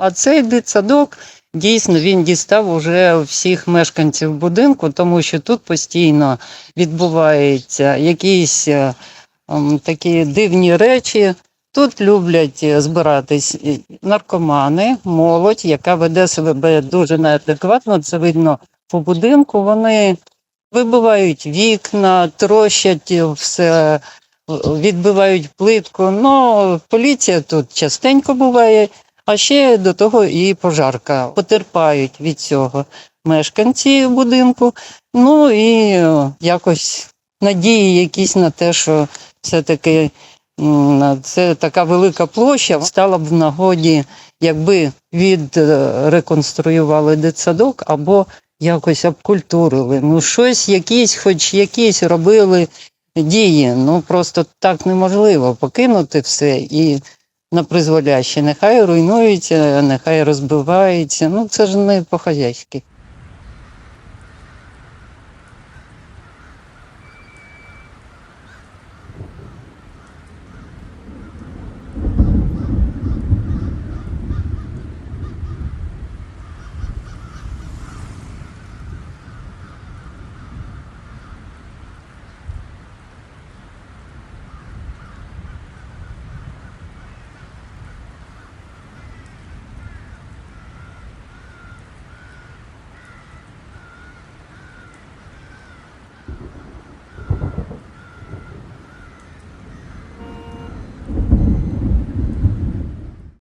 А цей дитсадок дійсно він дістав уже всіх мешканців будинку, тому що тут постійно відбуваються якісь ем, такі дивні речі. Тут люблять збиратись наркомани, молодь, яка веде себе дуже неадекватно. Це видно по будинку. Вони вибивають вікна, трощать все, відбивають плитку. Ну, поліція тут частенько буває, а ще до того і пожарка. Потерпають від цього мешканці будинку. Ну і е, якось надії якісь на те, що все-таки це така велика площа стала б в нагоді, якби відреконструювали дитсадок або якось обкультурили. Ну, щось, якісь, хоч якісь робили дії. Ну просто так неможливо покинути все і на призволяще. Нехай руйнується, нехай розбивається. Ну це ж не по-хазяйськи.